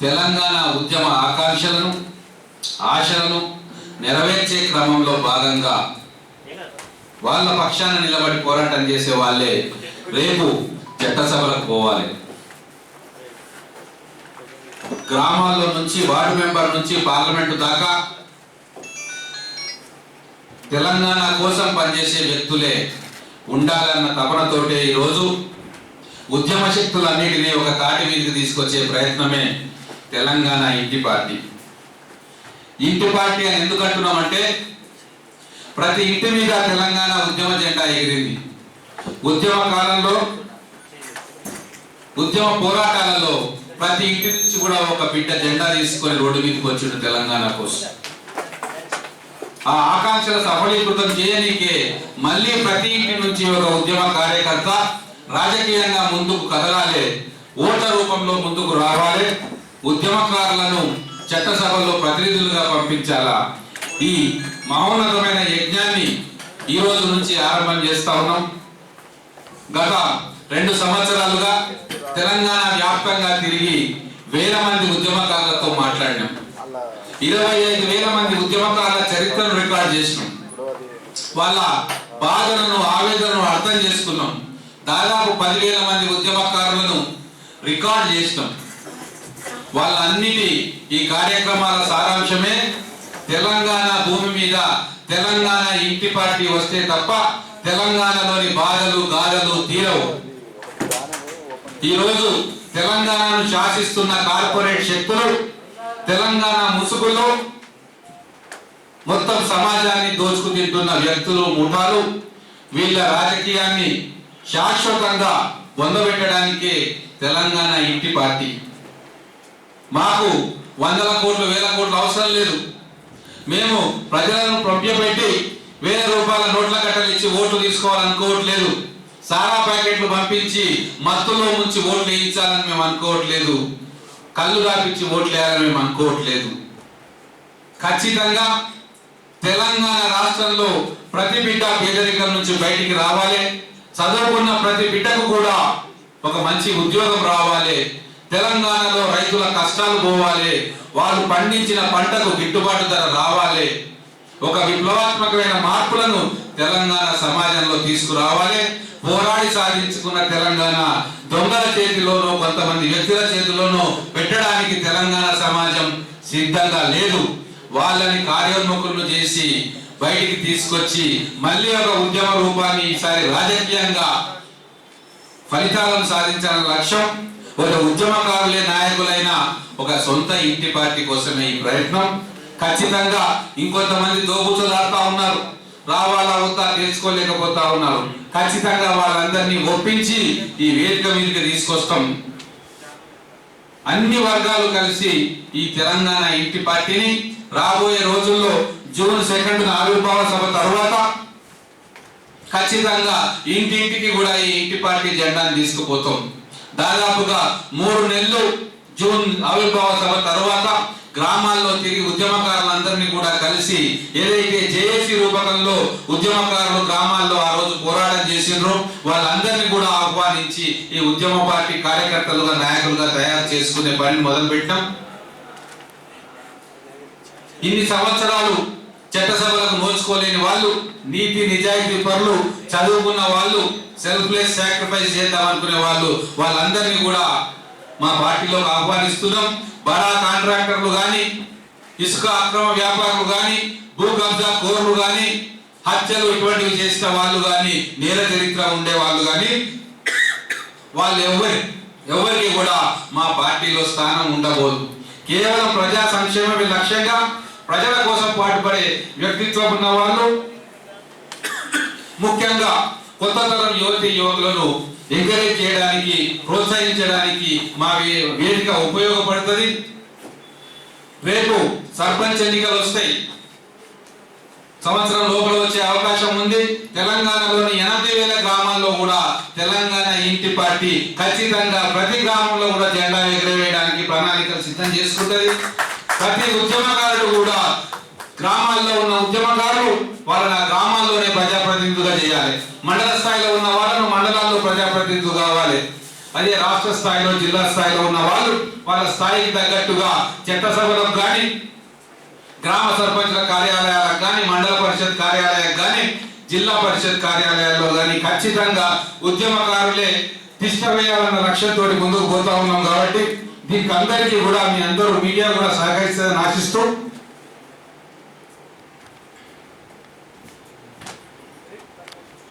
తెలంగాణ ఉద్యమ ఆకాంక్షలను ఆశలను నెరవేర్చే క్రమంలో భాగంగా వాళ్ళ పక్షాన నిలబడి పోరాటం చేసే వాళ్ళే రేపు చట్టసభలకు పోవాలి. గ్రామాల్లో నుంచి వార్డు మెంబర్ నుంచి పార్లమెంటు దాకా తెలంగాణ కోసం పనిచేసే వ్యక్తులే ఉండాలన్న తపనతోటే ఈరోజు ఉద్యమ శక్తులన్నిటినీ ఒక కాటి మీదకి తీసుకొచ్చే ప్రయత్నమే తెలంగాణ ఇంటి పార్టీ. ఇంటి పార్టీ అని ఎందుకు అంటున్నామంటే ప్రతి ఇంటి మీద తెలంగాణ ఉద్యమ జెండా ఎగిరింది. ఉద్యమ కాలంలో ఉద్యమ పోరాటాలలో ప్రతి ఇంటి నుంచి కూడా ఒక బిడ్డ జెండా తీసుకొని రోడ్డు మీదకి వచ్చిండు తెలంగాణ కోసం. ఆ ఆకాంక్షలు సఫలీకృతం చేయనీకే మళ్ళీ ప్రతి ఇంటి నుంచి ఒక ఉద్యమ కార్యకర్త రాజకీయంగా ముందుకు కదలాలి ఓట్ల రూపంలో ముందుకు రావాలి. ఉద్యమకారులను చట్టసభల్లో ప్రతినిధులుగా పంపించాలా? ఈ మహోన్నతమైన యజ్ఞాన్ని ఈ రోజు నుంచి ఆరంభం చేస్తా ఉన్నాం. గత రెండు సంవత్సరాలుగా తెలంగాణ వ్యాప్తంగా తిరిగి వేల మంది ఉద్యమకారులతో మాట్లాడినాం. ఇరవై ఐదు వేల మంది ఉద్యమకారుల చరిత్రను రికార్డ్ చేసినాం. వాళ్ళ బాధలను ఆవేదనను అర్థం చేసుకున్నాం. దాదాపు పదివేల మంది ఉద్యమకారులను రికార్డ్ చేసినాం. వాళ్ళన్నిటి ఈ కార్యక్రమాల సారాంశమే. తెలంగాణ భూమి మీద తెలంగాణ ఇంటి పార్టీ వస్తే తప్ప తెలంగాణలోని బాధలు గాథలు తీరవు. ఈరోజు తెలంగాణను శాసిస్తున్న కార్పొరేట్ శక్తులు తెలంగాణ ముసుగులో మొత్తం సమాజాన్ని దోచుకు తింటున్న వ్యక్తులు ముఠాలు వీళ్ళ రాజకీయాన్ని శాశ్వతంగా పొందబెట్టడానికే తెలంగాణ ఇంటి పార్టీ. మాకు వందల కోట్లు వేల కోట్లు అవసరం లేదు. మేము ప్రజలను ప్రొభ్యపెట్టి వేల రూపాయల నోట్ల కట్టలు ఇచ్చి ఓట్లు తీసుకోవాలనుకోవట్లేదు సారా ప్యాకెట్లు పంపించి మత్తులో ముంచి ఓట్లు వేయించాలని మేము అనుకోవట్లేదు. కళ్ళు రాపించి ఓట్లు వేయాలని మేము అనుకోవట్లేదు. ఖచ్చితంగా తెలంగాణ రాష్ట్రంలో ప్రతి బిడ్డ పేదరికం నుంచి బయటికి రావాలి. చదువుకున్న ప్రతి బిడ్డకు కూడా ఒక మంచి ఉద్యోగం రావాలి. తెలంగాణలో రైతుల కష్టాలు పోవాలి. వాళ్ళు పండించిన పంటకు గిట్టుబాటు ధర రావాలి. ఒక విప్లవాత్మకమైన మార్పులను తెలంగాణ సమాజంలో తీసుకురావాలి. పోరాడి సాధించుకున్న తెలంగాణ దొంగల చేతిలోనో కొంతమంది వ్యక్తుల చేతిలోనో పెట్టడానికి తెలంగాణ సమాజం సిద్ధంగా లేదు. వాళ్ళని కార్యోన్ముఖులను చేసి బయటికి తీసుకొచ్చి మళ్ళీ ఒక ఉద్యమ రూపాన్ని ఈసారి రాజకీయంగా ఫలితాలను సాధించాలన్న లక్ష్యం ఒక ఉద్యమకారులే నాయకులైన ఒక సొంత ఇంటి పార్టీ కోసమే ఈ ప్రయత్నం. ఖచ్చితంగా ఇంకొంతమంది దోబుతులాడుతా ఉన్నారు. రావాలా వద్దా తెలుసుకోలేకపోతా ఉన్నారు. ఖచ్చితంగా వాళ్ళందరినీ ఒప్పించి ఈ వేదిక మీదకి తీసుకొస్తాం. అన్ని వర్గాలు కలిసి ఈ తెలంగాణ ఇంటి పార్టీని రాబోయే రోజుల్లో జూన్ సెకండ్ ఆవిర్భావ సభ తర్వాత ఖచ్చితంగా ఇంటింటికి కూడా ఈ ఇంటి పార్టీ జెండాను తీసుకుపోతాం. దాదాపుగా మూడు నెలలు జూన్ ఆవిర్భావ సభ తర్వాత గ్రామాల్లో తిరిగి ఉద్యమకారులందరినీ కూడా కలిసి ఏదైతే జేఏసీ రూపకంలో ఉద్యమకారులు గ్రామాల్లో ఆ రోజు పోరాటం చేసిండ్రో వాళ్ళందరినీ కూడా ఆహ్వానించి ఈ ఉద్యమ పార్టీ కార్యకర్తలుగా నాయకులుగా తయారు చేసుకునే పనిని మొదలుపెట్టాం. ఇన్ని సంవత్సరాలు చట్టసభలకు నోచుకోలేని వాళ్ళు నీతి నిజాయితీ పరులు చదువుకున్న వాళ్ళు సెల్ఫ్లెస్ సాక్రిఫైస్ చేద్దాం అనుకునే వాళ్ళు వాళ్ళందరినీ కూడా మా పార్టీలోకి ఆహ్వానిస్తున్నాం. బడా కాంట్రాక్టర్లు కానీ ఇసుక అక్రమ వ్యాపారులు కానీ భూ కబ్జా కోర్లు కానీ హత్యలు ఇటువంటివి చేసిన వాళ్ళు కానీ నేల చరిత్ర ఉండే వాళ్ళు కానీ వాళ్ళు ఎవరి ఎవరికి కూడా మా పార్టీలో స్థానం ఉండబోదు. కేవలం ప్రజా సంక్షేమమే లక్ష్యంగా ప్రజల కోసం పాటుపడే వ్యక్తిత్వం ఉన్న వాళ్ళు ముఖ్యంగా కొత్త తరం యువతి యువకులను ఎంకరేజ్ చేయడానికి ప్రోత్సహించడానికి మా వేదిక ఉపయోగపడుతుంది. రేపు సర్పంచ్ ఎన్నికలు వస్తాయి. సంవత్సరం లోపల వచ్చే అవకాశం ఉంది. తెలంగాణలోని ఎనభై వేల గ్రామాల్లో కూడా తెలంగాణ ఇంటి పార్టీ ఖచ్చితంగా ప్రతి గ్రామంలో కూడా జెండా ఎగరవేయడానికి ప్రణాళికలు సిద్ధం చేసుకుంటది. ప్రతి ఉద్యమకారుడు కూడా గ్రామాల్లో ఉన్న ఉద్యమకారులు వాళ్ళని ఆ గ్రామాల్లోనే ప్రజాప్రతినిధులుగా చేయాలి. మండల స్థాయిలో ఉన్న వాళ్ళను మండలాల్లో ప్రజాప్రతినిధులు కావాలి. అదే రాష్ట్ర స్థాయిలో జిల్లా స్థాయిలో ఉన్న వాళ్ళు వాళ్ళ స్థాయికి తగ్గట్టుగా చట్టసభలకు కానీ గ్రామ సర్పంచ్ల కార్యాలయాలకు కానీ మండల పరిషత్ కార్యాలయాలకు కానీ జిల్లా పరిషత్ కార్యాలయాల్లో కానీ ఖచ్చితంగా ఉద్యమకారులే తిష్ట వేయాలన్న లక్ష్యంతో ముందుకు పోతా ఉన్నాం కాబట్టి దీనికి అందరికీ కూడా మీ అందరూ మీడియా కూడా సహకరిస్తుందని ఆశిస్తూ